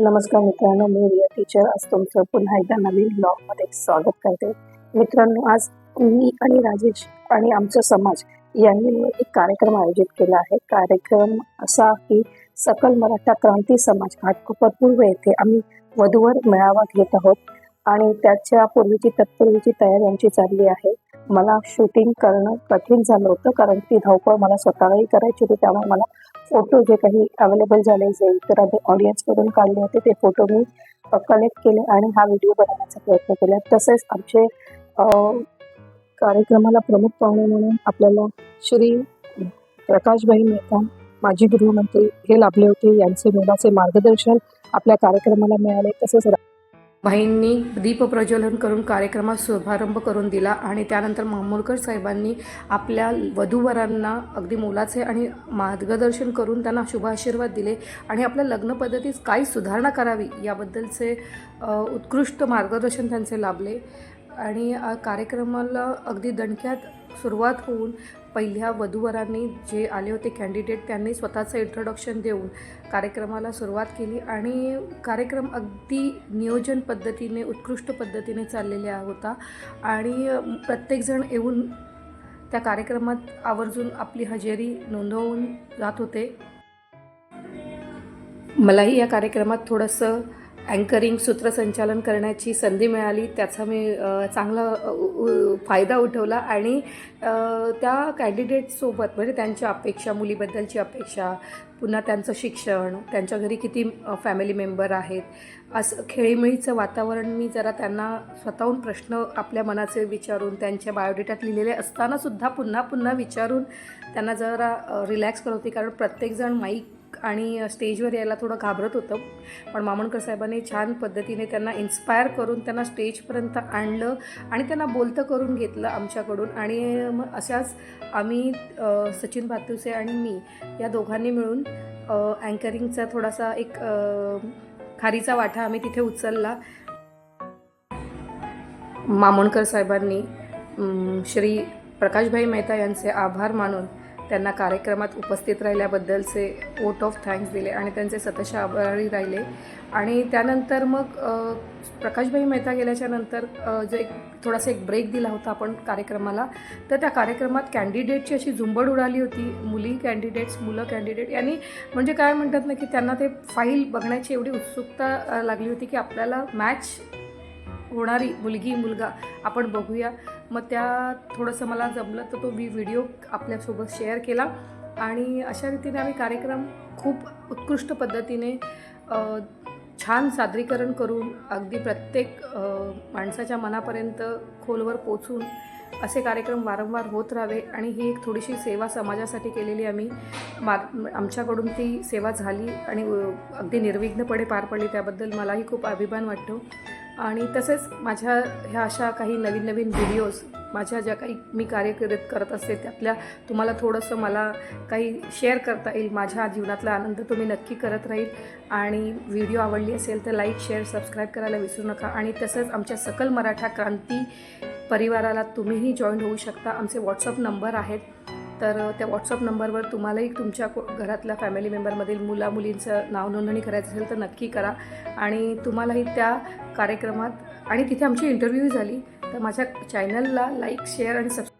नमस्कार मित्रांनो मी रिया टीचर आज तुमचं पुन्हा एकदा नवीन ब्लॉगमध्ये स्वागत करते. मित्रांनो आज मी आणि राजेश आणि आमचा समाज यांनी एक कार्यक्रम आयोजित केला आहे. कार्यक्रम असा की सकल मराठा क्रांती समाज घाटकोपर पूर्व येथे आम्ही वधूवर मेळावा घेत आहोत आणि त्याच्या पूर्वीची तत्पूर्वीची तयारी आमची चालली आहे. मला शूटिंग करणं कठीण झालं होतं कारण ती धावपळ मला स्वतःलाही करायची होती त्यामुळे मला फोटो जे काही अवेलेबल झाले जे आम्ही ऑडियन्सकडून काढले होते ते फोटो मी कलेक्ट केले आणि हा व्हिडिओ बनवण्याचा प्रयत्न केला. तसेच आमचे कार्यक्रमाला प्रमुख पाहुणे म्हणून आपल्याला श्री प्रकाशभाई मेहता माजी गृहमंत्री हे लाभले होते. यांचे मुलाचे मार्गदर्शन आपल्या कार्यक्रमाला मिळाले. तसेच भाईंनी दीप प्रज्वलन करून कार्यक्रमात शुभारंभ करून दिला आणि त्यानंतर मामोलकर साहेबांनी आपल्या वधूवरांना अगदी मोलाचे आणि मार्गदर्शन करून त्यांना शुभाशीर्वाद दिले आणि आपल्या लग्न पद्धतीत काय सुधारणा करावी याबद्दलचे उत्कृष्ट मार्गदर्शन त्यांचे लाभले. आणि कार्यक्रमाला अगदी दणक्यात सुरुवात होऊन पहिल्या वधूवरांनी जे आले होते कॅन्डिडेट त्यांनी स्वतःचं इंट्रोडक्शन देऊन कार्यक्रमाला सुरुवात केली आणि कार्यक्रम अगदी नियोजन पद्धतीने उत्कृष्ट पद्धतीने चाललेला होता. आणि प्रत्येकजण येऊन त्या कार्यक्रमात आवर्जून आपली हजेरी नोंदवून जात होते. मलाही या कार्यक्रमात थोडंसं अँकरिंग सूत्रसंचालन करण्याची संधी मिळाली. त्याचा मी चांगला उ- फायदा उठवला आणि त्या कॅन्डिडेटसोबत म्हणजे त्यांच्या अपेक्षा मुलीबद्दलची अपेक्षा पुन्हा त्यांचं शिक्षण त्यांच्या घरी किती फॅमिली मेंबर आहेत असं खेळीमेळीचं वातावरण मी जरा त्यांना स्वतःहून प्रश्न आपल्या मनाचे विचारून त्यांच्या बायोडेटात लिहिलेले असतानासुद्धा पुन्हा पुन्हा विचारून त्यांना जरा रिलॅक्स करत होती. कारण प्रत्येकजण माईक आणि स्टेजवर यायला थोडं घाबरत होतं. पण मामणकर साहेबांनी छान पद्धतीने त्यांना इन्स्पायर करून त्यांना स्टेजपर्यंत आणलं आणि त्यांना बोलतं करून घेतलं आमच्याकडून. आणि मग अशाच आम्ही सचिन भातुसे आणि मी या दोघांनी मिळून अँकरिंगचा थोडासा एक खारीचा वाटा आम्ही तिथे उचलला. मामणकर साहेबांनी श्री प्रकाशभाई मेहता यांचे आभार मानून त्यांना कार्यक्रमात उपस्थित राहिल्याबद्दलचे वोट ऑफ थँक्स दिले आणि त्यांचे सतश आभारी राहिले. आणि त्यानंतर मग प्रकाशभाई मेहता गेल्याच्यानंतर जो एक थोडासा एक ब्रेक दिला होता आपण कार्यक्रमाला तर त्या कार्यक्रमात कॅन्डिडेटची अशी झुंबड उडाली होती. मुली कॅन्डिडेट्स मुलं कॅन्डिडेट यांनी म्हणजे काय म्हणतात ना की त्यांना ते फाईल बघण्याची एवढी उत्सुकता लागली होती की आपल्याला मॅच होणारी मुलगी मुलगा आपण बघूया. मग त्या थोडंसं मला जमलं तर तो मी व्हिडिओ आपल्यासोबत शेअर केला. आणि अशा रीतीने आम्ही कार्यक्रम खूप उत्कृष्ट पद्धतीने छान सादरीकरण करून अगदी प्रत्येक माणसाच्या मनापर्यंत खोलवर पोचून असे कार्यक्रम वारंवार होत राहावे. आणि ही एक थोडीशी सेवा समाजासाठी केलेली आम्ही. मार आमच्याकडून ती सेवा झाली आणि अगदी निर्विघ्नपणे पार पडली. त्याबद्दल मलाही खूप अभिमान वाटतो. आणि तसेच माझ्या ह्या अशा काही नवीन नवीन व्हिडिओज माझ्या ज्या काही मी कार्य करत करत असते त्यातल्या तुम्हाला थोडंसं मला काही शेअर करता येईल. माझ्या जीवनातला आनंद तुम्ही नक्की करत राहील. आणि व्हिडिओ आवडली असेल तर लाईक शेअर सबस्क्राईब करायला विसरू नका. आणि तसंच आमच्या सकल मराठा क्रांती परिवाराला तुम्हीही जॉईन होऊ शकता. आमचे व्हॉट्सअप नंबर आहेत. तर त्या व्हॉट्सअप नंबरवर तुम्हालाही तुमच्या को- घरातल्या फॅमिली मेंबरमधील मुला मुलींचं नाव नोंदणी करायचं असेल तर नक्की करा. आणि तुम्हालाही त्या कार्यक्रमात. आणि तिथे आमची इंटरव्ह्यू झाली. तर माझ्या चॅनलला लाईक शेअर आणि सबस्क्राईब